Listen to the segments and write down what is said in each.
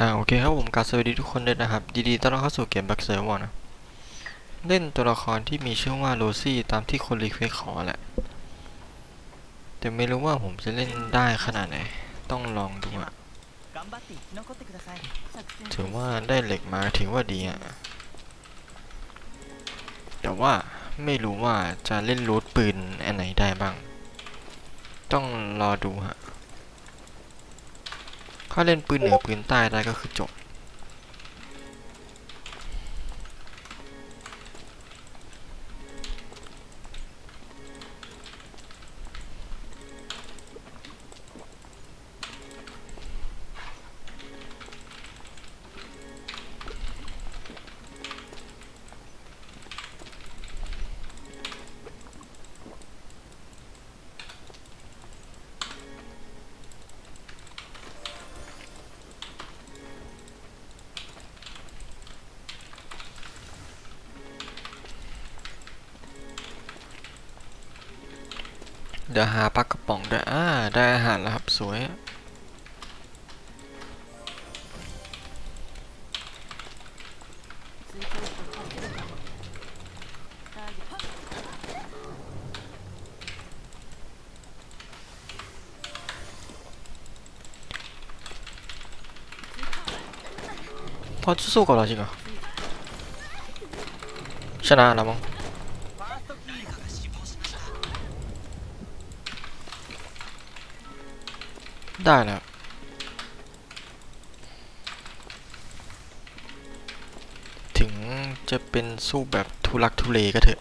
อ่าโอเคครับผมกาสวัสดีทุกคนเลยนะครับดีๆต้อนรับเข้าสู่เกมแบ็กเซอร์วอนะเล่นตัวละครที่มีชื่อว่าโรซี่ตามที่คนรีเควสขอแหละแต่ไม่รู้ว่าผมจะเล่นได้ขนาดไหน ต้องลองดูอะถือว่าได้เหล็กมาถือว่าดีอะแต่ว่าไม่รู้ว่าจะเล่นรูดปืนอันไหนได้บ้าง ต้องรอดูฮะ ถ้าเล่นปืนเหนือปืนใต้ได้ก็คือจบ จะหาปักกระป๋องได้อ่าได้อาหารแล้วครับสวยพอสู้ก่อนเราจริงเหรอชนะแล้วมั้ง ได้แล้วถึงจะเป็นสู้แบบทุลักทุเลก็เถอะ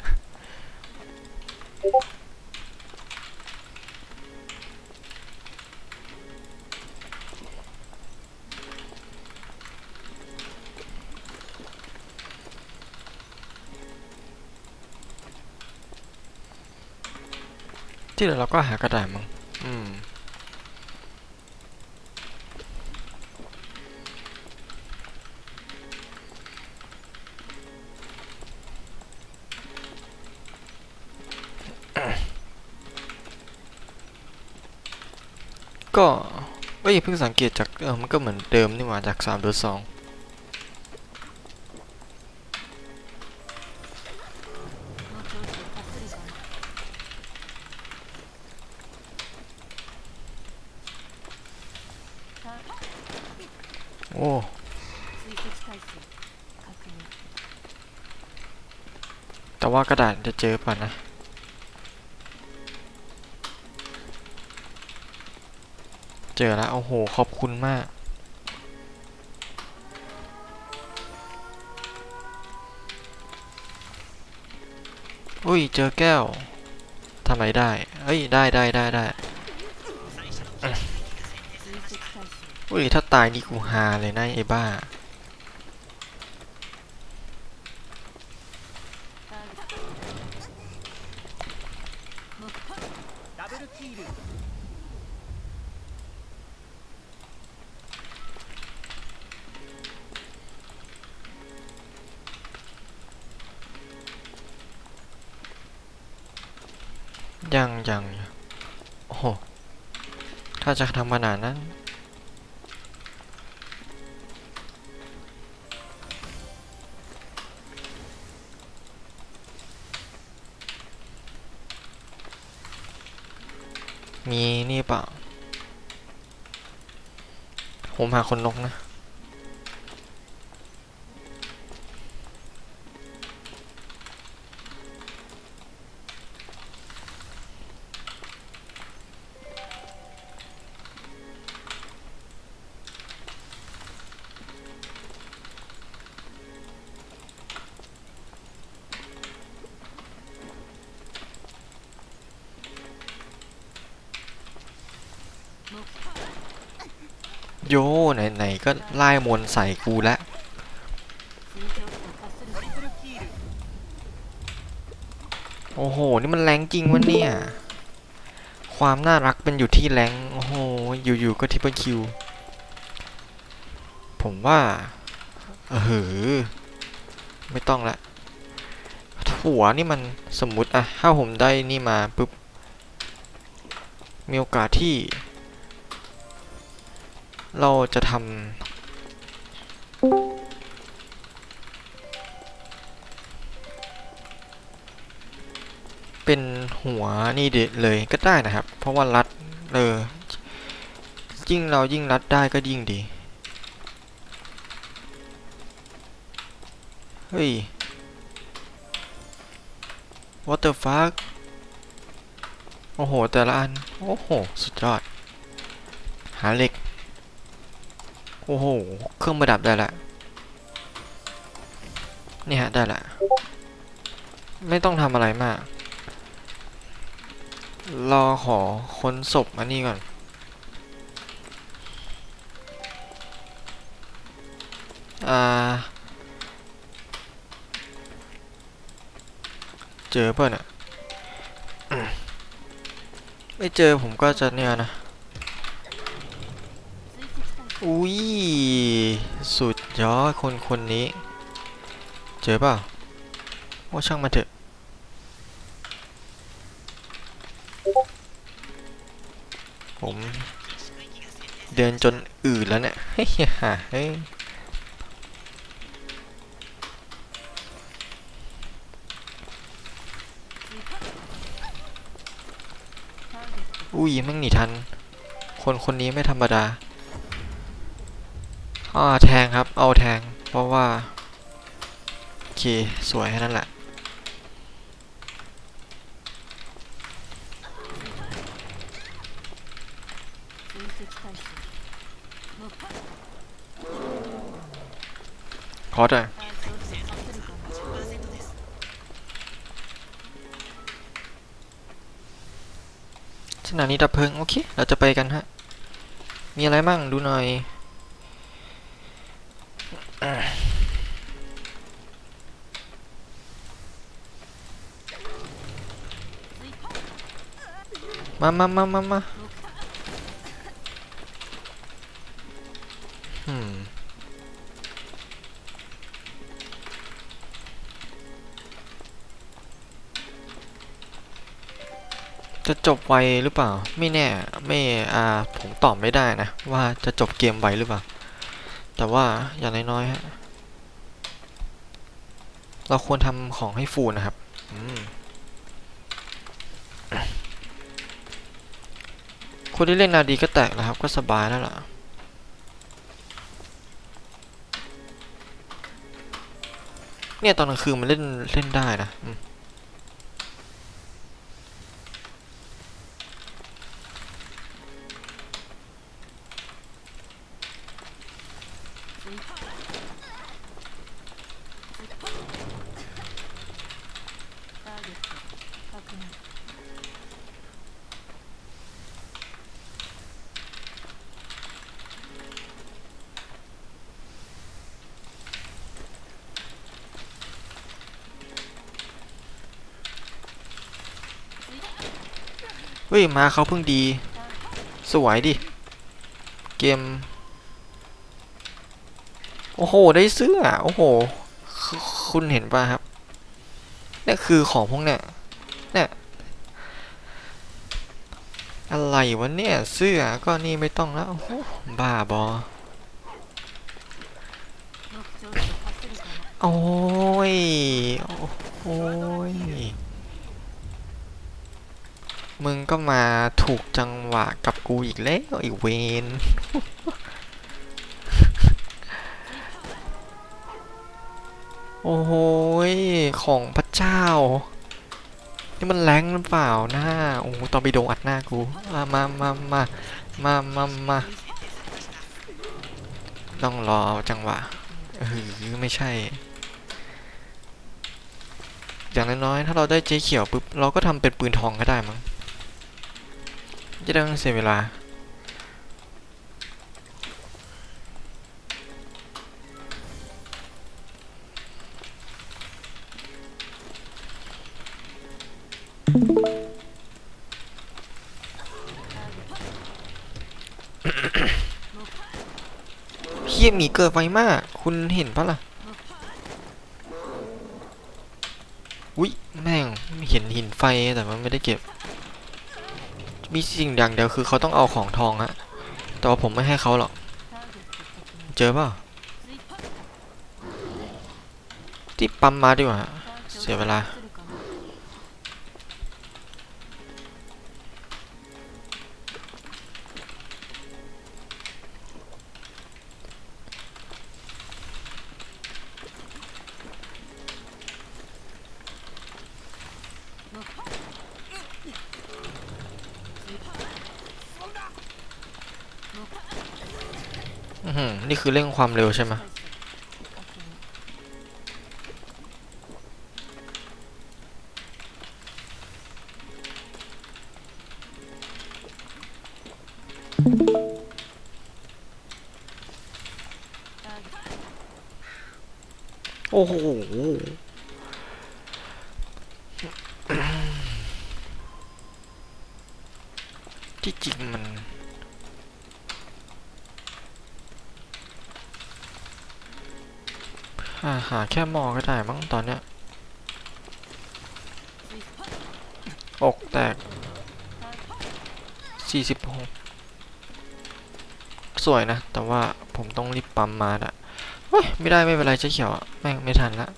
ที่เหลือเราก็หากระดาษมั้งอืม ก็เอ้ยเพิ่งสังเกตจากเออมันก็เหมือนเดิมนี่หว่าจาก3หรือ2โอ้แต่ว่ากระดาษจะเจอป่ะนะ เจอแล้ว โอ้โห ขอบคุณมาก อุ้ย เจอแก้ว ทำไมได้ เอ้ย ได้ได้ได้ได้ 追跡態勢 อุ้ย ถ้าตายนี่กูฮาเลยนะไอ้บ้า ターゲット目標ダブルキール ยังยังโอ้โห ถ้าจะทำขนาดนั้นมีนี่เปล่า ผมหาคนนกนะ ก็ไล่มนใส่กูแล้วโอ้โห นี่มันแรงจริงวะเนี่ย ความน่ารักเป็นอยู่ที่แรงโอ้โห อยู่ๆก็ทิปเปิลคิว ผมว่าเออไม่ต้องละหัวนี่มันสมมุติอะถ้าผมได้นี่มาปุ๊บ มีโอกาสที่ เราจะทำเป็นหัวนี่เด็ดเลยก็ได้นะครับ เพราะว่ารัดเออยิ่งเรายิ่งรัดได้ก็ยิ่งดี เฮ้ย what the fuck โอ้โห แต่ละอัน โอ้โห สุดยอด หาเหล็ก โอ้โห เครื่องประดับได้ละ นี่ฮะ ได้ละ ไม่ต้องทำอะไรมาก รอขอคนศพมานี่ก่อนเจอเพื่อนอะไม่เจอผมก็จะเนี่ยนะ อุ้ย สุดยอดคนคนนี้ เจอป่าว่าช่างมาเถอะผม เดินจนอืดแล้วเนี่ยเฮ้ยฮ่เฮ้ยอุ้ยแม่งหนีทัน คนคนนี้ไม่ธรรมดา อ่าแทงครับ เอาแทง เพราะว่า โอเค สวยแค่นั้นแหละ ขอหน่อยสนามนี้ดับเพลิง โอเค เราจะไปกันฮะ มีอะไรบ้างดูหน่อย มามามามามาจะจบไวหรือเปล่า ไม่แน่ไม่อ่าผมตอบไม่ได้นะ ว่าจะจบเกมไวหรือเปล่า แต่ว่าอย่างน้อยๆฮะเราควรทำของให้ฟูนะครับ อืม คนที่เล่นนาดีก็แตกแล้วครับ ก็สบายแล้วล่ะเนี่ยตอนกลางคืนมันเล่นเล่นได้นะ ฮ้ย มาเขาเพิ่งดี สวยดิ เกม โอ้โห ได้เสื้อ โอ้โห คุณเห็นป่ะครับนี่คือของพวกเนี้ยเนี่ยอะไรวะเนี่ย เสื้อก็นี่ไม่ต้องแล้ว บ้าบอโอ้ย โอ้ย มึงก็มาถูกจังหวะกับกูอีกแล้วอีเวนโอ้โหของพระเจ้า นี่มันแรงหรือเปล่าหน้า โอ้โหตอร์ปิโดอัดหน้ากู มามามามามามามาต้องรอจังหวะเออไม่ใช่ อย่างน้อยๆถ้าเราได้เจ๊เขียวปุ๊บ เราก็ทำเป็นปืนทองก็ได้มั้ง จะได้ไม่ต้องเสียเวลา เฮียหมีเกิดไวมาก คุณเห็นปะล่ะ อุ้ยแม่งเห็นหินไฟแต่มันไม่ได้เก็บ มีสิ่งอย่างเดียวคือเขาต้องเอาของทองฮะ แต่ว่าผมไม่ให้เขาหรอก เจอป่าที่ปั๊มมาดีกว่า เสียเวลาือเร่งความเร็วใช่ไหมโอ้โห หาแค่มอก็ได้มั้งตอนเนี้ย อกแตก 46 สวยนะ แต่ว่าผมต้องรีบปั๊มมาอะเฮ้ย ไม่ได้ไม่เป็นไรเจ๊เขียวแม่งไม่ทันละ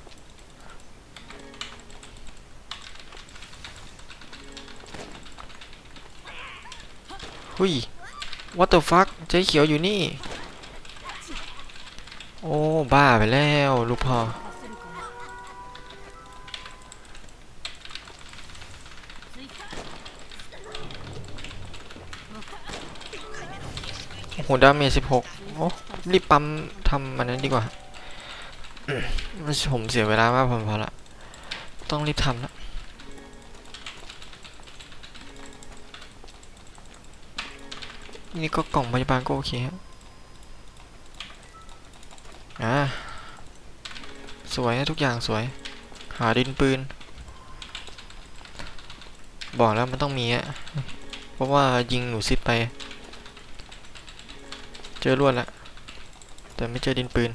หุ้ย what the fuck เจ๊เขียวอยู่นี่ โอ้ บ้าไปแล้ว ลูกพ่อ โอ้ดาเมจสิบหกโอ้ รีบปั๊มทำมันนั้นดีกว่า ผมเสียเวลามากพอละ ต้องรีบทำละนี่ก็กล่องพยาบาลก็โอเคครับา สวยนะทุกอย่างสวย หาดินปืน บอกแล้วมันต้องมีอะเพราะว่ายิงหนูซิดไป เจอลวดละ แต่ไม่เจอดินปืน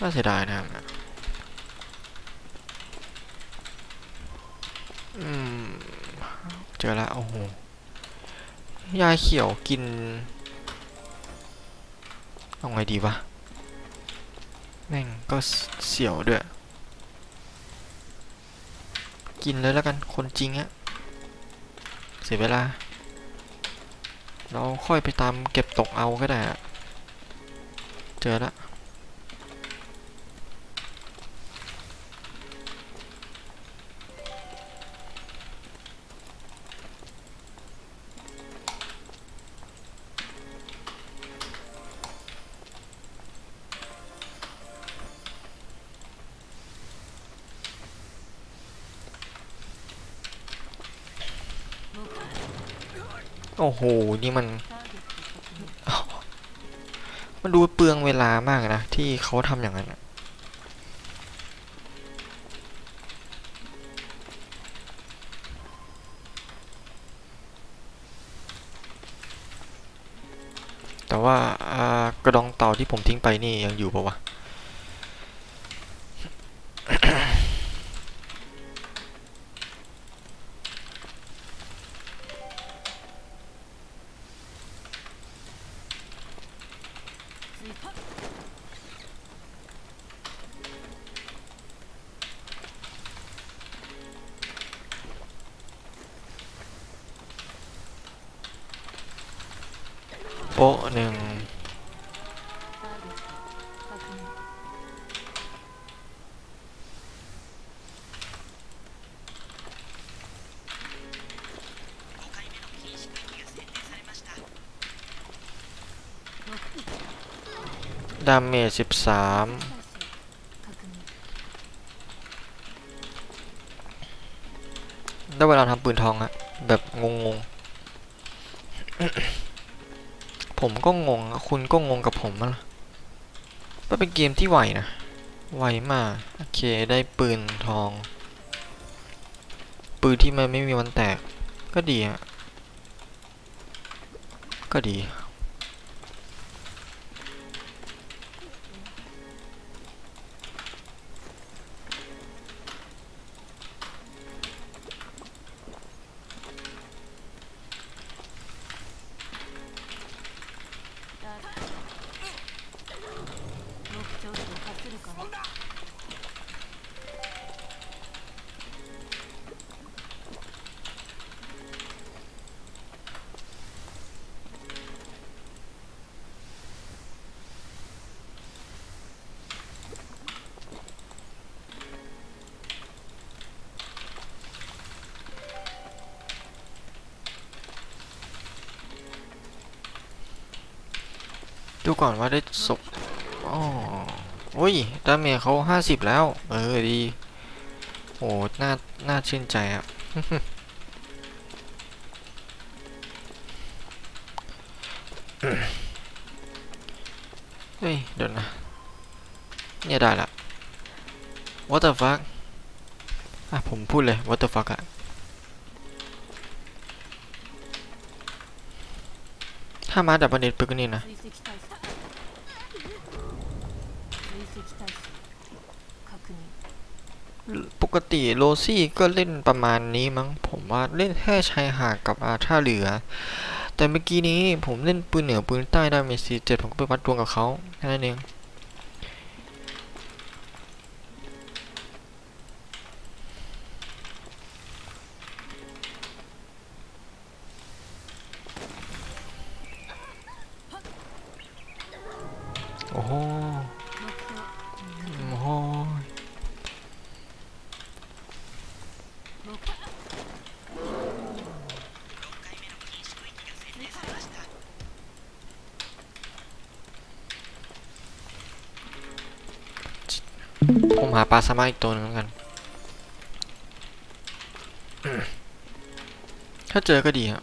น่าเสียดายนะครับอืม เจอละโอ้โหยาเขียวกิน เอาไงดีวะ แม่งก็เสียวด้วย กินเลยแล้วกัน คนจริงอะเสียเวลา เราค่อยไปตามเก็บตกเอาก็ได้อะเจอละ โห นี่มัน มันดูเปลืองเวลามากนะ ที่เขาทำอย่างนั้นแต่ว่ากระดองเต่าที่ผมทิ้งไปนี่ยังอยู่ปะวะ ดาเมจสิบสามได้เวลาทำปืนทองอะแบบงงๆ ผมก็งง คุณก็งงกับผมอะมันเป็นเกมที่ไหวนะไหวมาก โอเค ได้ปืนทอง ปืนที่มันไม่มีวันแตก ก็ดีอะก็ดี ดูก่อนว่าได้ศพอ๋ออุ้ยดาเมจเขาห้าสิบแล้ว เออดีโอ้น่า น่าชื่นใจครับเฮ้ย เดี๋ยวนะ เนี่ยได้ละ what the fuck อะ ผมพูดเลย what the fuck อะถ้ามาดับเบิลเน็ตปึ๊กนี่นะ ปกติโรซี่ก็เล่นประมาณนี้มั้ง ผมว่าเล่นแค่ชายหาดกับอาท่าเรือ แต่เมื่อกี้นี้ผมเล่นปืนเหนือปืนใต้ได้เมซีเจ็ดผมก็ไปวัดดวงกับเขาแค่นั้นเอง ผมหาปลาสามาอีกตัวหนึงแล้วกัน ถ้าเจอก็ดีครับ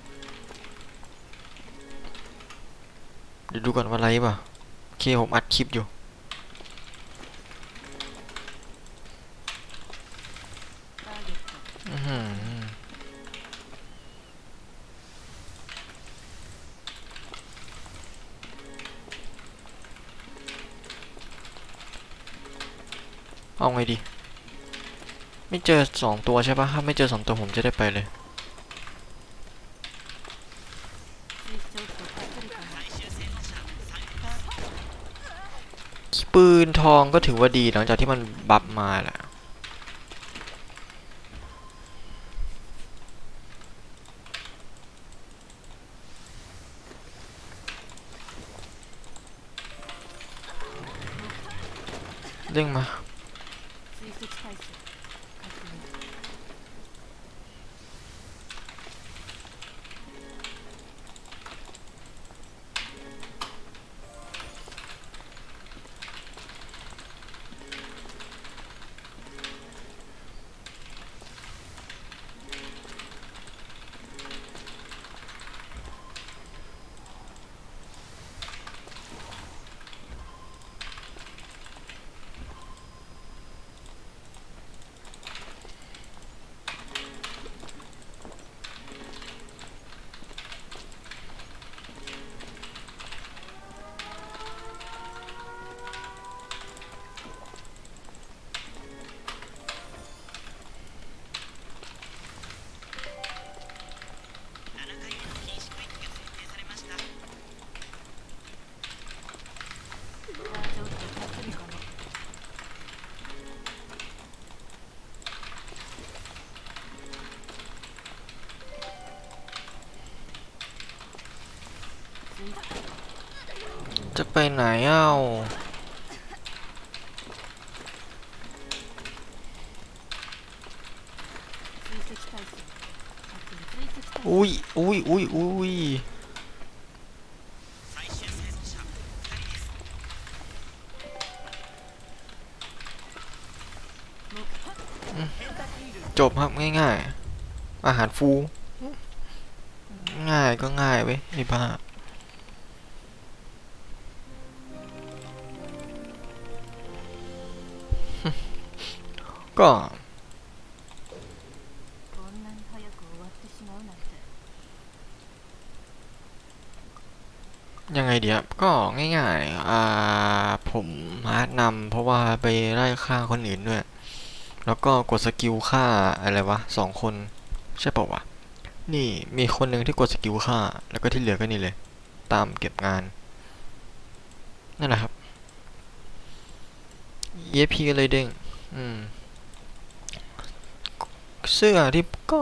เดี๋ยวดูก่อนว่าไรป่ะ โอเค ผมอัดคลิปอยู่ ไงดี ไม่เจอสองตัวใช่ปะถ้าไม่เจอสองตัวผมจะได้ไปเลย ปืนทองก็ถือว่าดีหลังจากที่มันบับมาแหละเร่งมา จะไปไหนเอ้าอุ้ยอุ้ยอุ้ยอุ้ยจบครับง่ายๆ อาหารฟู ง่ายก็ง่ายเว้ยไอ้บ้า ก็ยังไงเดียก็ง่ายๆ อ่า ผมฮาร์ดนำเพราะว่าไปไล่ฆ่าคนอื่นด้วย แล้วก็กดสกิลฆ่าอะไรวะสองคน ใช่ป่าวะ นี่มีคนหนึ่งที่กดสกิลฆ่า แล้วก็ที่เหลือก็นี่เลย ตามเก็บงาน นั่นแหละครับ เยพีก็เลยเด้งอืม เสื้อที่ก็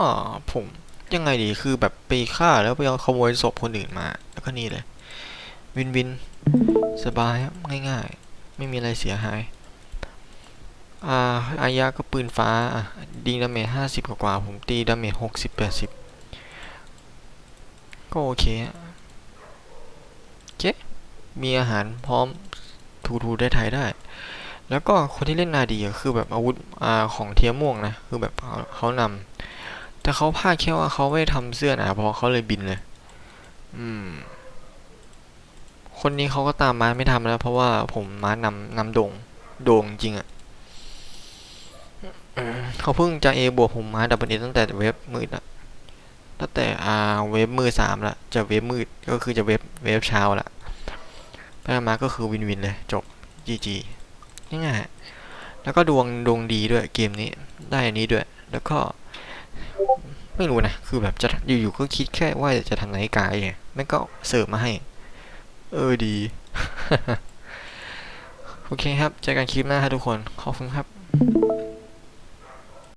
ผมยังไงดีคือแบบไปฆ่าแล้วไปเอาขโมยศพคนอื่นมา แล้วก็นี่เลย วินวิน สบายครับง่ายๆ ไม่มีอะไรเสียหาย อ่าอายะก็ปืนฟ้าอะดีดาเมจห้าสิบกว่า ผมตีดาเมจหกสิบแปดสิบก็โอเคโอเค มีอาหารพร้อมทูทูได้ไทยได้ แล้วก็คนที่เล่นนาดีคือแบบอาวุธอ่าของเทียม่วงนะคือแบบเขาเขานำแต่เขาพลาดแค่ว่าเขาไม่ทำเสื้อหนาพอเขาเลยบินเลย อืม คนนี้เขาก็ตามมาไม่ทำแล้ว เพราะว่าผมมานำนำโด่งโด่งจริงอะอืมเขาเพิ่งจะเอบวกผมมาดับเบิลเอตั้งแต่เว็บมืดอะตั้งแต่อ่าเว็บมืดสามละจะเว็บมืดก็คือจะเว็บเว็บเช้าละไปมาก็คือวินวินเลยจบจีจี ง่ายๆ แล้วก็ดวงดวงดีด้วยเกมนี้ได้อันนี้ด้วย แล้วก็ไม่รู้นะ คือแบบจะอยู่ๆก็คิดแค่ว่าจะทำนาฬิกาเองแม่งก็เสิร์ฟมาให้ เออดี โอเคครับ เจอกันคลิปหน้าครับทุกคน ขอบคุณครับ